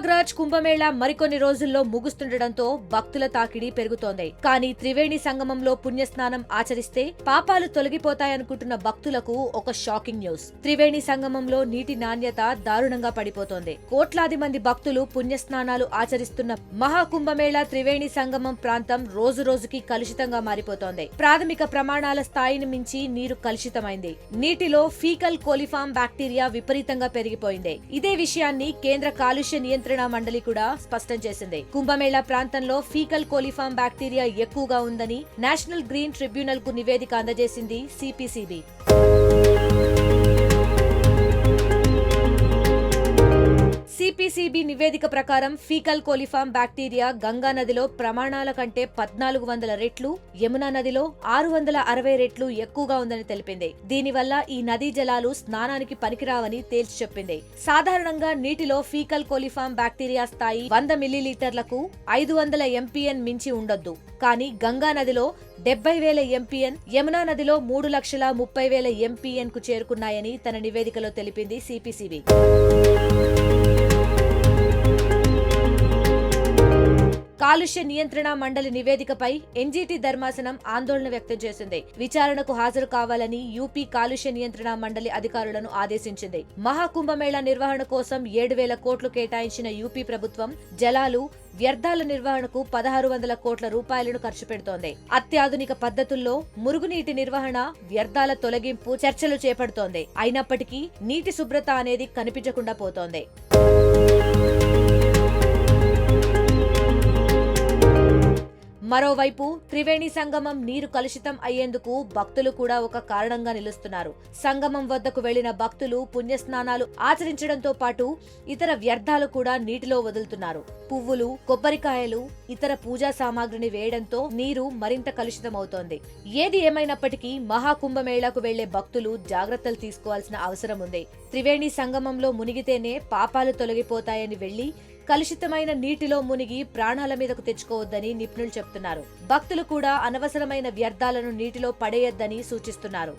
ప్రయాగ్రాజ్ కుంభమేళా మరికొన్ని రోజుల్లో ముగుస్తుండటంతో భక్తుల తాకిడి పెరుగుతోంది. కానీ త్రివేణి సంగమంలో పుణ్యస్నానం ఆచరిస్తే పాపాలు తొలగిపోతాయనుకుంటున్న భక్తులకు ఒక షాకింగ్ న్యూస్. త్రివేణి సంగమంలో నీటి నాణ్యత దారుణంగా పడిపోతోంది. కోట్లాది మంది భక్తులు పుణ్యస్నానాలు ఆచరిస్తున్న మహాకుంభమేళా త్రివేణి సంగమం ప్రాంతం రోజు రోజుకి కలుషితంగా మారిపోతోంది. ప్రాథమిక ప్రమాణాల స్థాయిని మించి నీరు కలుషితమైంది. నీటిలో ఫీకల్ కోలిఫామ్ బ్యాక్టీరియా విపరీతంగా పెరిగిపోయింది. ఇదే విషయాన్ని కేంద్ర కాలుష్య నియంత్రణ మండలి కూడా స్పష్టం చేసింది. కుంభమేళా ప్రాంతంలో ఫీకల్ కోలిఫామ్ బ్యాక్టీరియా ఎక్కువగా ఉందని నేషనల్ గ్రీన్ ట్రిబ్యునల్కు నివేదిక అందజేసింది సిపిసిబి. సిపిసిబి నివేదిక ప్రకారం ఫీకల్ కోలిఫామ్ బ్యాక్టీరియా గంగా నదిలో ప్రమాణాల కంటే పద్నాలుగు వందల రెట్లు యమునా నదిలో ఆరు వందల అరవై రెట్లు ఎక్కువగా ఉందని తెలిపింది. దీనివల్ల ఈ నదీ జలాలు స్నానానికి పనికిరావని తేల్చి చెప్పింది. సాధారణంగా నీటిలో ఫీకల్ కోలిఫామ్ బ్యాక్టీరియా స్థాయి వంద మిల్లీలీటర్లకు ఐదు వందల ఎంపీఎన్ మించి ఉండొద్దు. కానీ గంగా నదిలో డెబ్బై వేల ఎంపీఎన్ యమునా నదిలో మూడు లక్షల ముప్పై వేల ఎంపీఎన్కు చేరుకున్నాయని తన నివేదికలో తెలిపింది సిపిసిబి. కాలుష్య నియంత్రణ మండలి నివేదికపై ఎన్జీటీ ధర్మాసనం ఆందోళన వ్యక్తం చేసింది. విచారణకు హాజరు కావాలని యూపీ కాలుష్య నియంత్రణ మండలి అధికారులను ఆదేశించింది. మహాకుంభమేళా నిర్వహణ కోసం ఏడు వేల కోట్లు కేటాయించిన యూపీ ప్రభుత్వం జలాలు వ్యర్థాల నిర్వహణకు పదహారు వందల కోట్ల రూపాయలను ఖర్చు పెడుతోంది. అత్యాధునిక పద్ధతుల్లో మురుగునీటి నిర్వహణ వ్యర్థాల తొలగింపు చర్చలు చేపడుతోంది. అయినప్పటికీ నీటి శుభ్రత అనేది కనిపించకుండా పోతోంది. మరోవైపు త్రివేణి సంగమం నీరు కలుషితం అయ్యేందుకు భక్తులు కూడా ఒక కారణంగా నిలుస్తున్నారు. సంగమం వద్దకు వెళ్ళిన భక్తులు పుణ్యస్నానాలు ఆచరించడంతో పాటు ఇతర వ్యర్థాలు కూడా నీటిలో వదులుతున్నారు. పువ్వులు కొబ్బరికాయలు ఇతర పూజా సామాగ్రిని వేయడంతో నీరు మరింత కలుషితమవుతోంది. ఏది ఏమైనప్పటికీ మహాకుంభమేళాకు వెళ్ళే భక్తులు జాగ్రత్తలు తీసుకోవాల్సిన అవసరం ఉంది. త్రివేణి సంగమంలో మునిగితేనే పాపాలు తొలగిపోతాయని వెళ్ళి కలుషితమైన నీటిలో మునిగి ప్రాణాల మీదకు తెచ్చుకోవద్దని నిపుణులు చెప్తున్నారు. భక్తులు కూడా అనవసరమైన వ్యర్థాలను నీటిలో పడేయొద్దని సూచిస్తున్నారు.